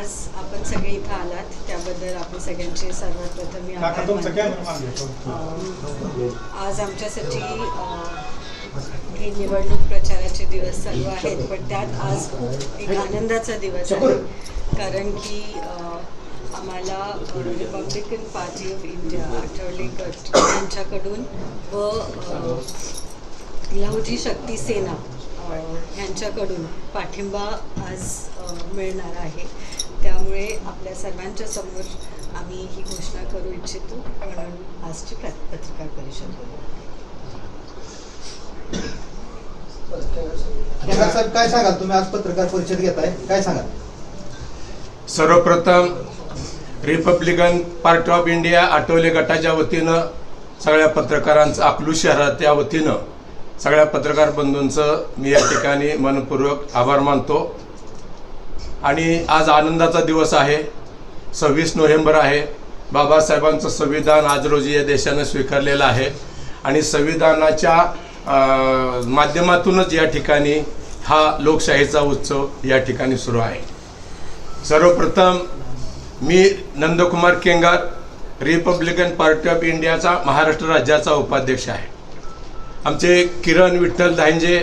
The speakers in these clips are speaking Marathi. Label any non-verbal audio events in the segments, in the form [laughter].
आज आपण सगळे इथं आलात त्याबद्दल आपले सगळ्यांचे सर्वात प्रथम मी आज आमच्यासाठी हे निवडणूक प्रचाराचे दिवस चालू आहेत पण त्यात आज खूप एक आनंदाचा दिवस आहे. कारण की आम्हाला Republican Party of India Athawale गट यांच्याकडून व लहुजी शक्ती सेना अ, यांच्याकडून पाठिंबा आज मिळणार आहे. त्यामुळे आपल्या सर्वांच्या समोर आम्ही ही घोषणा करू इच्छितो. म्हणून आजची पत्रकार परिषद काय सांगाल? तुम्ही आज पत्रकार परिषद घेताय. काय सांगाल? सर्वप्रथम Republican Party of India Athawale गटाच्या वतीनं सगळ्या पत्रकारांचं अकलूज शहराच्या वतीनं सगळ्या पत्रकार बंधूंचं मी या ठिकाणी मनपूर्वक आभार मानतो. आणि आज आनंदाचा दिवस आहे. सव्वीस नोव्हेंबर आहे. बाबासाहेबांचं संविधान आज रोजी या देशानं स्वीकारलेलं आहे. आणि संविधानाच्या माध्यमातूनच या ठिकाणी हा लोकशाहीचा उत्सव या ठिकाणी सुरू आहे. सर्वप्रथम मी Nandkumar Kengar Republican Party of इंडियाचा महाराष्ट्र राज्याचा उपाध्यक्ष आहे. आमचे किरण विठ्ठल धांजे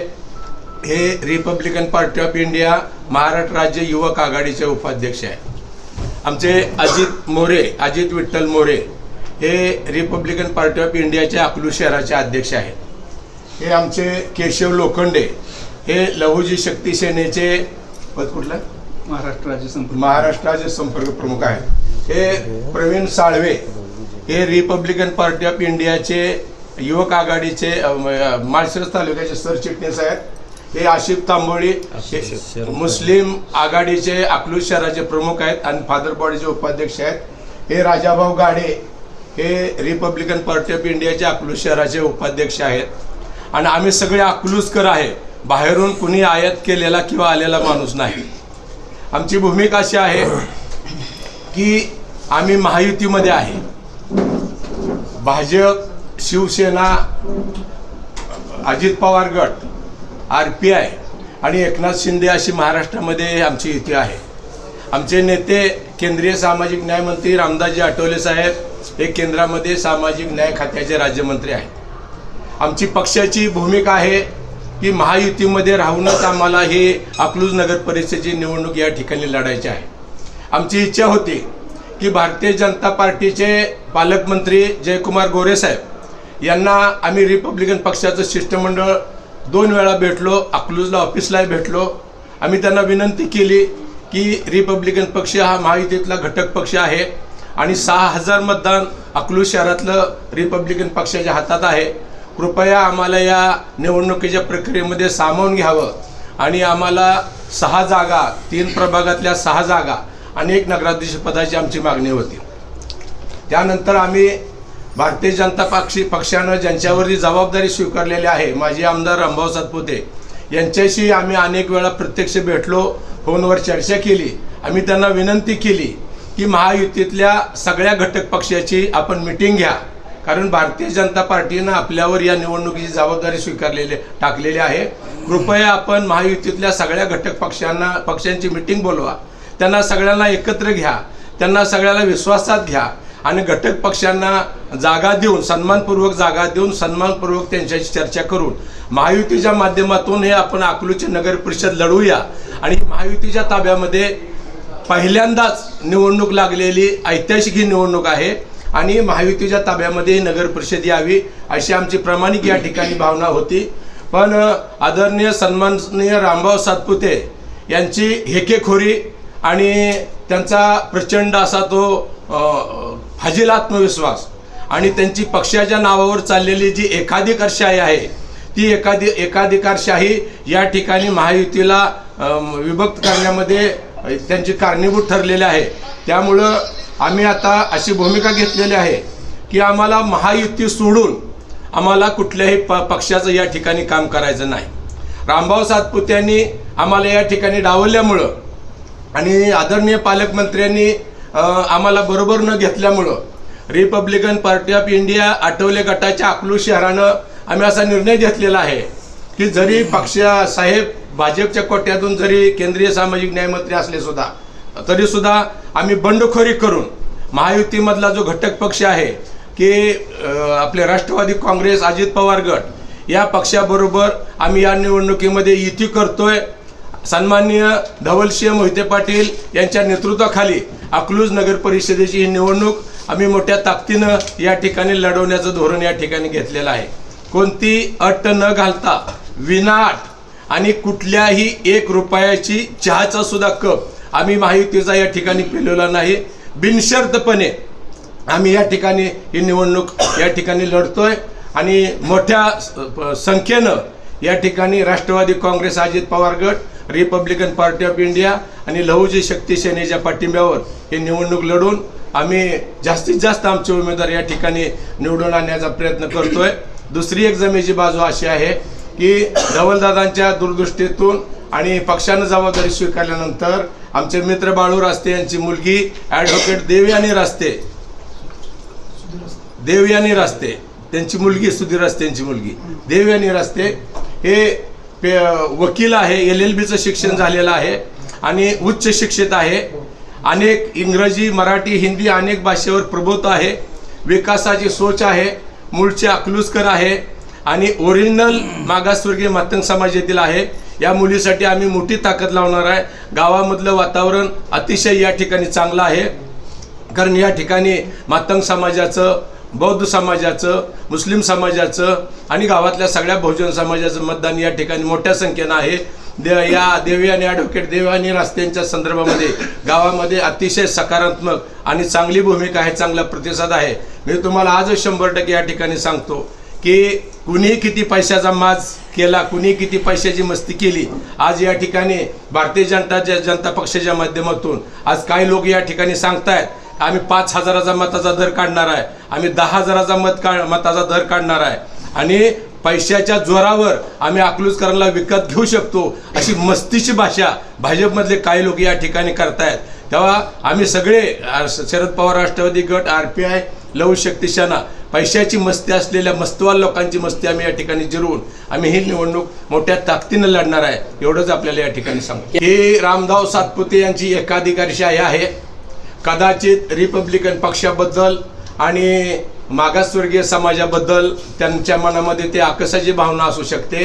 हे Republican Party of India Maharashtra राज्य युवक आघाडीचे उपाध्यक्ष आहेत आमचे अजित मोरे अजित विठ्ठल मोरे हे रिपब्लिकन पार्टी ऑफ इंडियाच्या अकलूज शहराचे अध्यक्ष आहेत. हे आमचे केशव लोखंडे हे लहुजी शक्ती सेनेचे पद कुठलं? महाराष्ट्र राज्य संपर्क महाराष्ट्राचे संपर्क प्रमुख आहेत. हे प्रवीण साळवे हे रिपब्लिकन पार्टी ऑफ इंडियाचे युवक आघाडीचे माळशिरस तालुक्याचे सरचिटणीस आहेत. हे आशिफ तांबोळी मुस्लिम आघाडीचे अकलूज शहराचे प्रमुख आहेत आणि फादर बॉडीचे उपाध्यक्ष आहेत. हे राजाभाऊ गाडे हे रिपब्लिकन पार्टी ऑफ इंडियाचे अकलूज शहराचे उपाध्यक्ष आहेत. आणि आम्ही सगळे अकलूजकर आहे. बाहेरून कुणी आयात केलेला किंवा आलेला माणूस नाही. आमची भूमिका अशी आहे की आम्ही महायुतीमध्ये आहे. भाजप शिवसेना अजित पवार गट आर पी आय आणि एकनाथ शिंदे अशी महाराष्ट्रामध्ये आमची युती आहे. आमचे नेते केंद्रीय सामाजिक न्याय मंत्री रामदासजी आठवले साहेब हे केंद्रामध्ये सामाजिक न्याय खात्याचे राज्यमंत्री आहेत. आमची पक्षाची भूमिका आहे की महायुतीमध्ये राहूनच आम्हाला ही अकलूज नगर परिषदेची निवडणूक या ठिकाणी लढायची आहे. आमची इच्छा होती की भारतीय जनता पार्टीचे पालकमंत्री जयकुमार गोरे साहेब यांना आम्ही रिपब्लिकन पक्षाचं शिष्टमंडळ दोन वेळा भेटलो अकलूजला ऑफिसलाही भेटलो. आम्ही त्यांना विनंती केली की रिपब्लिकन पक्ष हा महायुतीतला घटक पक्ष आहे आणि सहा हजार मतदान अकलूज शहरातलं रिपब्लिकन पक्षाच्या हातात आहे. कृपया आम्हाला या निवडणुकीच्या प्रक्रियेमध्ये सामावून घ्यावं आणि आम्हाला सहा जागा तीन प्रभागातल्या सहा जागा आणि एक नगराध्यक्षपदाची आमची मागणी होती. त्यानंतर आम्ही भारतीय जनता पक्षी पक्षानं ज्यांच्यावरती जबाबदारी स्वीकारलेली आहे माजी आमदार रामभाऊ सातपुते यांच्याशी आम्ही अनेक वेळा प्रत्यक्ष भेटलो फोनवर चर्चा केली. आम्ही त्यांना विनंती केली की महायुतीतल्या सगळ्या घटक पक्षाची आपण मिटिंग घ्या. कारण भारतीय जनता पार्टीनं आपल्यावर या निवडणुकीची जबाबदारी स्वीकारलेली टाकलेली आहे. कृपया आपण महायुतीतल्या सगळ्या घटक पक्षांना पक्षांची मिटिंग बोलवा. त्यांना सगळ्यांना एकत्र घ्या. त्यांना सगळ्याला विश्वासात घ्या. आणि घटक पक्षांना जागा देऊन सन्मानपूर्वक जागा देऊन सन्मानपूर्वक त्यांच्याशी चर्चा करून महायुतीच्या माध्यमातून हे आपण अकलूची नगर परिषद लढवूया. आणि महायुतीच्या ताब्यामध्ये पहिल्यांदाच निवडणूक लागलेली ऐतिहासिक ही निवडणूक आहे. आणि महायुतीच्या ताब्यामध्ये ही नगर परिषद यावी अशी आमची प्रामाणिक या ठिकाणी भावना होती. पण आदरणीय सन्माननीय रामभाऊ सातपुते यांची हेकेखोरी आणि त्यांचा प्रचंड असा तो हजील आत्मविश्वास. आणि त्यांची पक्षाच्या नावावर चाललेली जी एकाधिकारशाही आहे ती एकाधी एकाधिकारशाही या ठिकाणी महायुतीला विभक्त करण्यामध्ये त्यांची कारणीभूत ठरलेली आहे. त्यामुळं आम्ही आता अशी भूमिका घेतलेली आहे की आम्हाला महायुती सोडून आम्हाला कुठल्याही प पक्षाचं या ठिकाणी काम करायचं नाही. रामभाऊ सातपुत्यांनी आम्हाला या ठिकाणी डावलल्यामुळं आणि आदरणीय पालकमंत्र्यांनी आम्हाला बरोबर न घेतल्यामुळं Republican Party of India Athawale गटाच्या अकलूज शहरानं आम्ही असा निर्णय घेतलेला आहे की जरी पक्ष साहेब भाजपच्या कोट्यातून जरी केंद्रीय सामाजिक न्यायमंत्री असले सुद्धा तरी सुद्धा आम्ही बंडखोरी करून महायुतीमधला जो घटक पक्ष आहे की आपले राष्ट्रवादी काँग्रेस अजित पवार गट या पक्षाबरोबर आम्ही या निवडणुकीमध्ये युती करतोय. सन्माननीय धवलसिंह मोहिते पाटील यांच्या नेतृत्वाखाली अकलूज नगर परिषदेची ही निवडणूक आम्ही मोठ्या ताकदीनं या ठिकाणी लढवण्याचं धोरण या ठिकाणी घेतलेलं आहे. कोणती अट न घालता विनाट आणि कुठल्याही एक रुपयाची चहाचा सुद्धा कप आम्ही महायुतीचा या ठिकाणी पिलेला नाही. बिनशर्तपणे आम्ही या ठिकाणी ही निवडणूक या ठिकाणी लढतोय आणि मोठ्या संख्येनं या ठिकाणी राष्ट्रवादी काँग्रेस अजित पवार गट रिपब्लिकन पार्टी ऑफ इंडिया आणि लहुजी शक्ती सेनेच्या पाठिंब्यावर ही निवडणूक लढून आम्ही जास्तीत जास्त आमचे उमेदवार या ठिकाणी निवडून आणण्याचा प्रयत्न करतोय. दुसरी एक जमेची बाजू अशी आहे की धवलदादांच्या दूरदृष्टीतून आणि पक्षानं जबाबदारी स्वीकारल्यानंतर आमचे मित्र बाळू रास्ते यांची मुलगी ॲडव्होकेट देवयानी रास्ते देवयानी रास्ते त्यांची मुलगी सुधीर रास्ते यांची मुलगी देवयानी रास्ते हे पे वकील आहे एल एल बीचं शिक्षण झालेलं आहे आणि उच्च शिक्षित आहे. अनेक इंग्रजी मराठी हिंदी अनेक भाषेवर प्रभुत्व आहे. विकासाची सोच आहे. मूळचे अकलूजकर आहे. आणि ओरिजिनल मागासवर्गीय मातंग समाजातील आहे. या मुलीसाठी आम्ही मोठी ताकद लावणार आहे. गावामधलं वातावरण अतिशय या ठिकाणी चांगलं आहे. कारण या ठिकाणी मातंग समाजाचं बौद्ध समाजाचं मुस्लिम समाजाचं आणि गावातल्या सगळ्या बहुजन समाजाचं मतदान या ठिकाणी मोठ्या संख्येनं आहे. दे या देवी आणि ॲडव्होकेट आणि रस्त्यांच्या संदर्भामध्ये गावामध्ये अतिशय सकारात्मक आणि चांगली भूमिका आहे चांगला प्रतिसाद आहे. मी तुम्हाला आजच शंभर टक्के या ठिकाणी सांगतो की कुणी किती पैशाचा माज केला कुणी किती पैशाची मस्ती केली आज या ठिकाणी भारतीय जनता जनता पक्षाच्या माध्यमातून आज काही लोक या ठिकाणी सांगतायत आम्ही पाच हजाराचा मताचा दर काढणार आहे. आम्ही दहा हजाराचा मत का मताचा दर काढणार आहे. आणि पैशाच्या जोरावर आम्ही अकलूजकरांना विकत घेऊ शकतो अशी मस्तीची भाषा भाजपमधले काही लोक या ठिकाणी करतायत. तेव्हा आम्ही सगळे शरद पवार राष्ट्रवादी गट आर पी आय लव शक्तिशाना पैशाची मस्ती असलेल्या मस्तवाल लोकांची मस्ती आम्ही या ठिकाणी जिरवून आम्ही ही निवडणूक मोठ्या ताकदीनं लढणार आहे एवढंच आपल्याला या ठिकाणी सांगतो. हे रामदाव सातपुते यांची एकाधिकारशाही आहे. कदाचित रिपब्लिकन पक्षाबद्दल आणि मागासवर्गीय समाजाबद्दल त्यांच्या मनामध्ये ते आकसाची भावना असू शकते.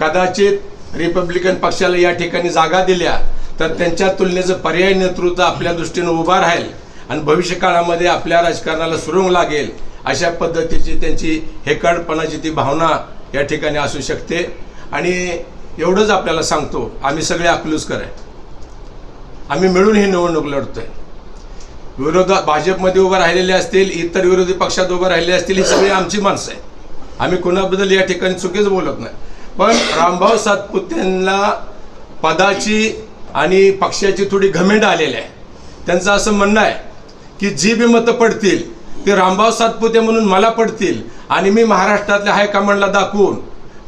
कदाचित रिपब्लिकन पक्षाला या ठिकाणी जागा दिल्या तर त्यांच्या तुलनेचं पर्यायी नेतृत्व आपल्या दृष्टीनं उभा राहील आणि भविष्य काळामध्ये आपल्या राजकारणाला सुरुंग लागेल अशा पद्धतीची त्यांची हेकडपणाची ती भावना या ठिकाणी असू शकते. आणि एवढंच आपल्याला सांगतो आम्ही सगळे अकलूजकर आहे. आम्ही मिळून ही निवडणूक लढतोय. विरोधात भाजपमध्ये उभं राहिलेले असतील इतर विरोधी पक्षात उभं राहिलेले असतील ही सगळी आमची माणसं आहे आम्ही कोणाबद्दल या ठिकाणी चुकीच बोलत नाही. पण रामभाऊ सातपुतेंना पदाची आणि पक्षाची थोडी घमेंड आलेली आहे. त्यांचं असं म्हणणं आहे की जी बी मतं पडतील ते रामभाऊ सातपुते म्हणून मला पडतील आणि मी महाराष्ट्रातल्या हायकमांडला दाखवून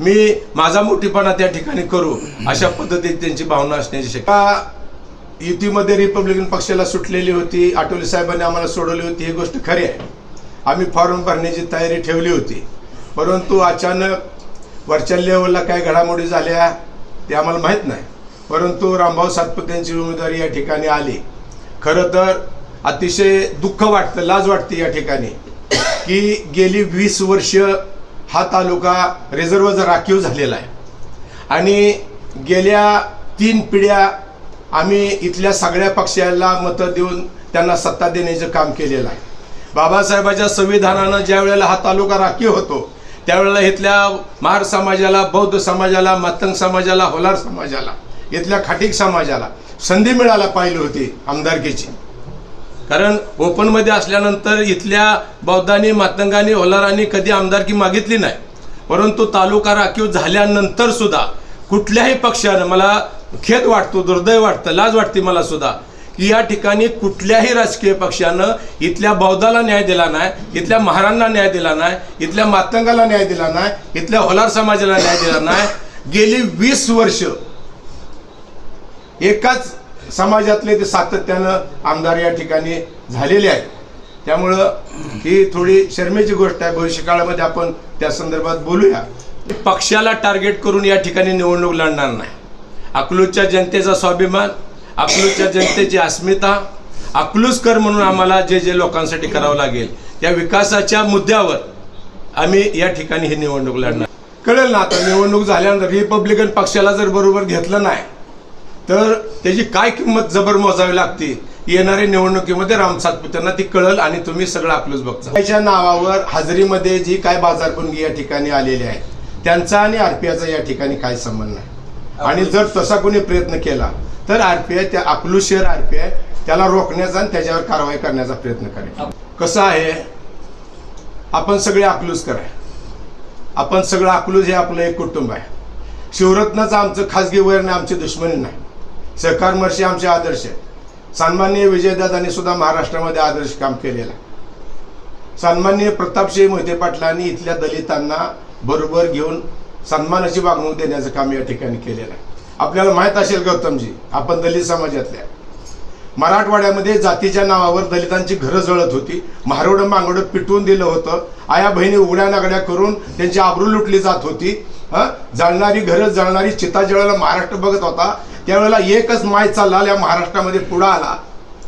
मी माझा मोठीपणा त्या ठिकाणी करू अशा पद्धतीत त्यांची भावना असण्याची शक्यता युतीमध्ये रिपब्लिकन पक्षाला सुटलेली होती आठवले साहेबांनी आम्हाला सोडवली होती ही गोष्ट खरी आहे. आम्ही फॉर्म भरण्याची तयारी ठेवली होती. परंतु अचानक वरच्या लेवलला काय घडामोडी झाल्या ते आम्हाला माहीत नाही. परंतु रामभाऊ सातपुतेंची उमेदवारी या ठिकाणी आली. खरं तर अतिशय दुःख वाटतं लाज वाटते या ठिकाणी की गेली वीस वर्ष हा तालुका रिझर्व राखीव झालेला आहे. आणि गेल्या तीन पिढ्या आम्ही इथल्या सगळ्या पक्षाला मतं देऊन त्यांना सत्ता देण्याचं काम केलेलं आहे. बाबासाहेबाच्या संविधानानं ज्या वेळेला हा तालुका राखीव होतो त्यावेळेला इथल्या महार समाजाला बौद्ध समाजाला मातंग समाजाला होलार समाजाला इथल्या खाटीक समाजाला संधी मिळायला पाहिली होती आमदारकीची. कारण ओपनमध्ये असल्यानंतर इथल्या बौद्धांनी मातंगांनी होलारांनी कधी आमदारकी मागितली नाही. परंतु तालुका राखीव झाल्यानंतर सुद्धा कुठल्याही पक्षानं मला खेद वाटतो दुर्दैव वाटतं लाज वाटते मला सुद्धा की या ठिकाणी कुठल्याही राजकीय पक्षानं इथल्या बौद्धाला न्याय दिला नाही इथल्या महारांना न्याय दिला नाही इथल्या मातंगाला न्याय दिला नाही इथल्या होलार समाजाला न्याय दिला नाही. गेली वीस वर्ष एकाच समाजातले ते सातत्यानं आमदार या ठिकाणी झालेले आहेत. त्यामुळं ही थोडी शर्मेची गोष्ट आहे. भविष्यकाळामध्ये आपण त्या संदर्भात बोलूया. पक्षाला टार्गेट करून या ठिकाणी निवडणूक लढणार नाही. अकलूजच्या जनतेचा स्वाभिमान अकलूजच्या जनतेची अस्मिता अकलूजकर म्हणून आम्हाला जे जे लोकांसाठी करावं लागेल त्या विकासाच्या मुद्द्यावर आम्ही या ठिकाणी ही निवडणूक लढणार. कळेल ना आता निवडणूक झाल्यानंतर रिपब्लिकन पक्षाला जर बरोबर घेतलं नाही तर त्याची काय किंमत जबर मोजावी लागते? येणाऱ्या निवडणुकीमध्ये राम सातपुत्यांना ती कळल आणि तुम्ही सगळं आपलंच बघता. त्याच्या नावावर हाजरीमध्ये जी काय बाजारबंदी या ठिकाणी आलेली आहे त्यांचा आणि आरपीआयचा या ठिकाणी काय संबंध नाही आणि जर तसा कोणी प्रयत्न केला तर आरपीआय त्या आपलू शेअर आरपीआय त्याला रोखण्याचा आणि त्याच्यावर कारवाई करण्याचा प्रयत्न करेल. कसं आहे? आपण सगळे अकलूज कराय आपण सगळं अकलूज हे आपलं एक कुटुंब आहे. शिवरत्नाचं आमचं खाजगी वैर नाही आमची दुश्मनी नाही. सहकार मर्षी आमचे आदर्श आहेत. सन्माननीय विजयदादांनी सुद्धा महाराष्ट्रामध्ये आदर्श काम केलेलं आहे. सन्माननीय प्रतापसिंह मोहिते पाटलांनी इथल्या दलितांना बरोबर घेऊन सन्मानाची वागणूक देण्याचं काम या ठिकाणी केलेलं आहे. आपल्याला माहीत असेल गौतमजी आपण दलित समाजातल्या. मराठवाड्यामध्ये जातीच्या नावावर दलितांची घरं जळत होती. महारोडं मांगडं पिटवून दिलं होतं. आया बहिणी उघड्या नागड्या करून त्यांची आबरू लुटली जात होती. हं? जळणारी घरं जळणारी चिता जळायला महाराष्ट्र बघत होता त्यावेळेला एकच माय चालला या महाराष्ट्रामध्ये पुढं आला.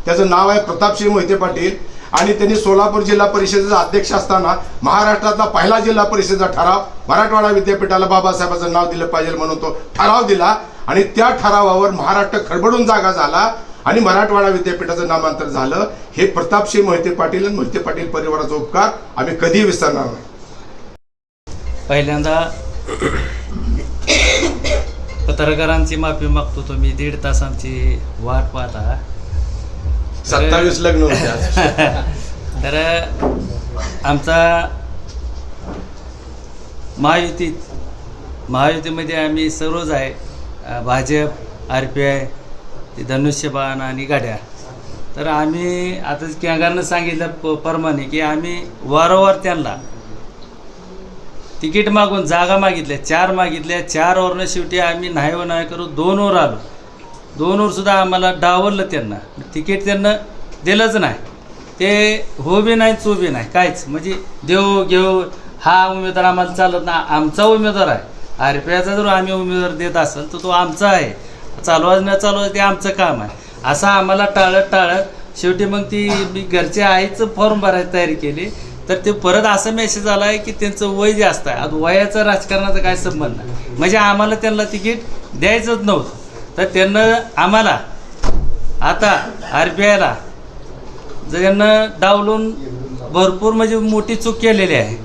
त्याचं नाव आहे प्रतापसिंह मोहिते पाटील. आणि त्यांनी सोलापूर जिल्हा परिषदेचा अध्यक्ष असताना महाराष्ट्रातला पहिला जिल्हा परिषदेचा ठराव मराठवाडा विद्यापीठाला बाबासाहेबांचं नाव दिलं पाहिजे म्हणून तो ठराव दिला. आणि त्या ठरावावर महाराष्ट्र खडबडून जागा झाला आणि मराठवाडा विद्यापीठाचं नामांतर झालं. हे प्रतापसिंह मोहिते पाटील आणि मोहिते पाटील परिवाराचा उपकार आम्ही कधीही विसरणार नाही. पहिल्यांदा [coughs] पत्रकारांची माफी मागतो. तुम्ही दीड तास आमची वाट पाहता. सत्तावीस लग्न होते [laughs] तर आमचा महायुतीत महायुतीमध्ये आम्ही सर्वच आहे. भाजप आर पी आय धनुष्यबाण आणि गाड्या. तर आम्ही आता कॅंगारनं सांगितलं प परमाने की आम्ही वारंवार त्यांना तिकीट मागून जागा मागितल्या चार मागितल्या चारवरनं शेवटी आम्ही नाही व नाही करू दोनवर आलो. दोनवर सुद्धा आम्हाला डावललं त्यांना. तिकीट त्यांना दिलंच नाही. ते हो बी नाही चो बी नाही काहीच. म्हणजे देऊ घेऊ हा उमेदवार आम्हाला चालत ना आमचा उमेदवार आहे. आर पी आयचा जर आम्ही उमेदवार देत असेल तर तो आमचा आहे. चालवाज न चालवाज ते आमचं काम आहे. असं आम्हाला टाळत टाळत शेवटी मग ती मी घरचे आईचं फॉर्म भरायची तयारी केली. तर ते परत असा मेसेज आला आहे की त्यांचं वय जास्त आहे. आता वयाचं राजकारणाचा काय संबंध नाही. म्हणजे आम्हाला त्यांना तिकीट द्यायचंच नव्हतं. तर त्यांना आम्हाला आता आर बी आयला जर यांना डावलून भरपूर म्हणजे मोठी चूक केलेली आहे.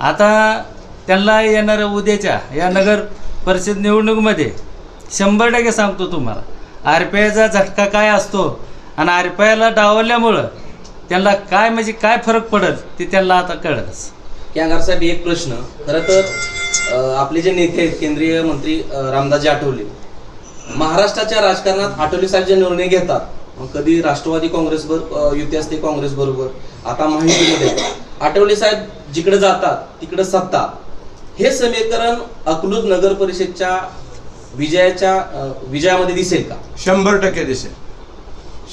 आता त्यांना येणाऱ्या उद्याच्या या नगर परिषद निवडणुकीमध्ये शंभर टक्के सांगतो तुम्हाला आर पी आयचा झटका काय असतो आणि आर पी आयला डावलल्यामुळं त्यांना काय म्हणजे काय फरक पडत ते त्यांना आता कळलंच. कॅंगार साहेब एक प्रश्न. खरं तर आपले जे नेते आहेत केंद्रीय मंत्री रामदासजी आठवले. महाराष्ट्राच्या राजकारणात आठवले साहेब जे निर्णय घेतात मग कधी राष्ट्रवादी काँग्रेस युती असते काँग्रेस बरोबर आता माहितीमध्ये आठवले साहेब जिकडे जातात तिकडे सत्ता. हे समीकरण अकलूज नगर परिषदच्या विजयाच्या विजयामध्ये दिसेल का? शंभर टक्के दिसेल.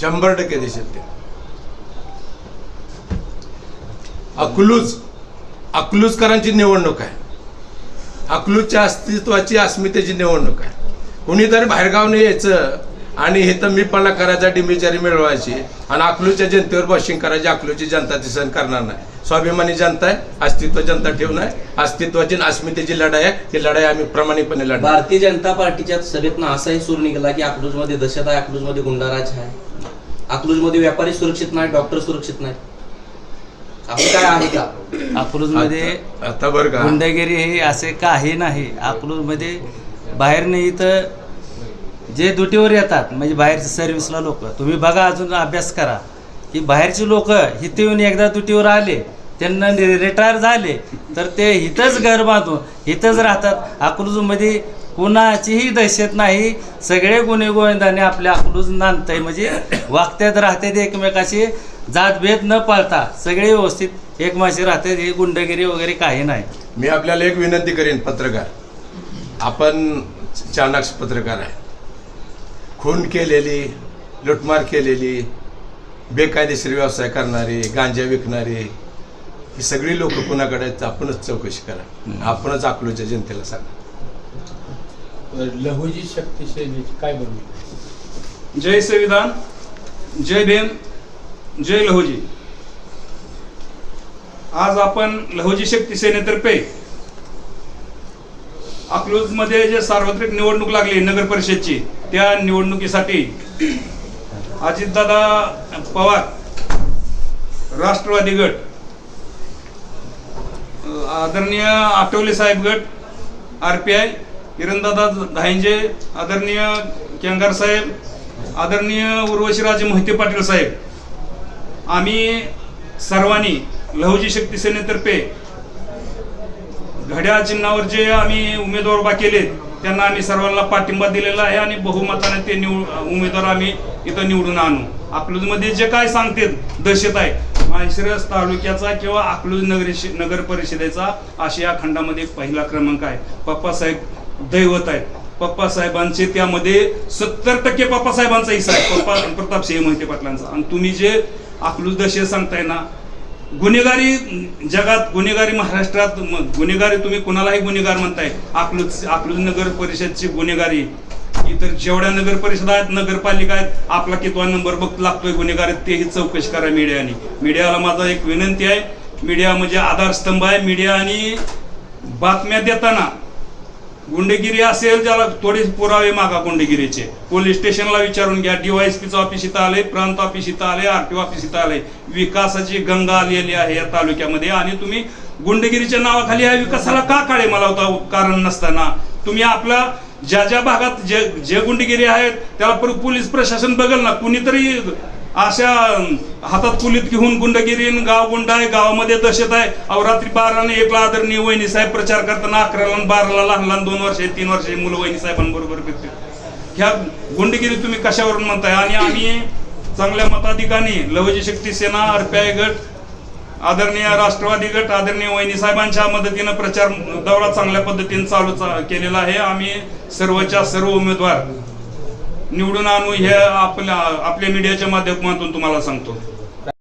शंभर टक्के दिसेल ते. अकलूज अकलूजकरांची निवडणूक आहे. अकलूजच्या अस्तित्वाची अस्मितेची निवडणूक आहे. कुणीतरी बाहेरगावने यायचं. आणि हे तर मीपणा करायचा डिमिचारी मिळवायची. आणि अकलूजच्या जनतेवर बॉशिंग करायची. अकलूजची जनता ती सहन करणार नाही. स्वाभिमानी जनता आहे. अस्तित्व जनता ठेवून आहे. अस्तित्वाची अस्मितेची लढाई आहे. ती लढाई आम्ही प्रामाणिकपणे लढणार. भारतीय जनता पार्टीच्या सभेतनं असाही सूर निघाला की अकलूजमध्ये दहशत आहे अकलूजमध्ये गुंडाराज आहे. अकलूजमध्ये व्यापारी सुरक्षित नाही डॉक्टर सुरक्षित नाही असं काय आहे का? अकलूजमध्ये आता- आता बरं का. गुंडगिरी हे असे काही नाही. अकलूजमध्ये बाहेरनं इथं जे ड्युटीवर येतात म्हणजे बाहेरच्या सर्व्हिसला लोक तुम्ही बघा अजून अभ्यास करा. की बाहेरची लोक इथे येऊन एकदा ड्युटीवर आले त्यांना रिटायर झाले तर ते इथंच घर बांधून इथंच राहतात. अकलूजमध्ये कुणाचीही दहशत नाही सगळे गुन्हे गोविंदाने आपल्या अकलूज नांदतंय. म्हणजे वागत्यात राहतात एकमेकाशी जातभेद न पाळता सगळे व्यवस्थित एकमाशी राहतात ही गुंडगिरी वगैरे काही नाही. मी आपल्याला एक विनंती करेन पत्रकार. आपण चाणाक्ष पत्रकार आहे. खून केलेली लुटमार केलेली बेकायदेशीर व्यवसाय करणारी गांजा विकणारी ही सगळी लोक कुणाकडे आहेत आपणच चौकशी करा. आपणच अकलूच्या जनतेला सांगा. लहुजी शक्ती सेनेची काय बनवली जय संविधान जय भीम जय लहोजी. आज आपण लहोजी शक्ती सेनेतर्फे अकलूजमध्ये जे सार्वत्रिक निवडणूक लागली नगर परिषदची त्या निवडणुकीसाठी अजितदादा पवार राष्ट्रवादी गट आदरणीय आठवले साहेब गट R P I Kirandada Dhayanje आदरणीय केंगार साहेब आदरणीय उर्वशीराजे मोहिते पाटील साहेब आम्ही सर्वांनी लहुजी शक्ती सेनेतर्फे घड्याळ चिन्हावर जे आम्ही उमेदवार उभा केले त्यांना आम्ही सर्वांना पाठिंबा दिलेला आहे आणि बहुमताने ते निवड उमेदवार आम्ही इथं निवडून आणू. अकलूजमध्ये जे काय सांगते दहशत आहे. माळशिरस तालुक्याचा किंवा अकलूज नगर नगर परिषदेचा आशिया खंडामध्ये पहिला क्रमांक आहे. पप्पासाहेब दैवत आहेत. पप्पासाहेबांचे त्यामध्ये सत्तर टक्के पप्पासाहेबांचा हिस्सा आहे. पप्पा प्रतापसिंह मोहिते पाटलांचा. आणि तुम्ही जे अकलूज दशेत सांगताय ना गुन्हेगारी जगात गुन्हेगारी महाराष्ट्रात गुन्हेगारी तुम्ही कुणालाही गुन्हेगार म्हणताय. अकलूज अकलूज नगर परिषदची गुन्हेगारी. इतर जेवढ्या नगर परिषद आहेत नगरपालिका आहेत आपला कितवा नंबर बघ लागतोय गुन्हेगार तेही चौकशी करा मीडियाने. मीडियाला माझा एक विनंती आहे मीडिया म्हणजे आधारस्तंभ आहे. मीडिया आणि बातम्या देताना गुंडेगिरी असेल ज्याला थोडे पुरावे मागा गुंडेगिरीचे. पोलीस स्टेशनला विचारून घ्या. डीवायएसपीचं ऑफिस इथं आले प्रांत ऑफिस इथं आले आर टी ऑफिस इथं आले विकासाची गंगा आलेली आहे या तालुक्यामध्ये. आणि तुम्ही गुंडगिरीच्या नावाखाली या विकासाला का काळे मला होता कारण नसताना. तुम्ही आपला ज्या ज्या भागात जे जे गुंडगिरी आहेत त्याला पर- पोलीस प्रशासन बघल ना. कुणीतरी अशा हातात कुलीत घेऊन गुंडगिरी गाव गुंड आहे गावामध्ये दहशत आहे. अवरात्री बाराने एकला आदरणीय वहिनी साहेब प्रचार करताना अकराला बाराला लहान लहान दोन वर्ष तीन वर्ष मुलं वहिनी साहेबांबरोबर फिरते ह्या गुंडगिरी तुम्ही कशावरून म्हणताय? आणि आम्ही चांगल्या मताधिकाने लवजी शक्ती सेना आरपीआय गट आदरणीय राष्ट्रवादी गट आदरणीय वहिनी साहेबांच्या मदतीनं प्रचार दौरा चांगल्या पद्धतीने चालू चा- केलेला आहे. आम्ही सर्वच्या सर्व उमेदवार निवडून आणू हे आपल्या आपल्या मीडियाच्या माध्यमातून तुम्हाला सांगतो.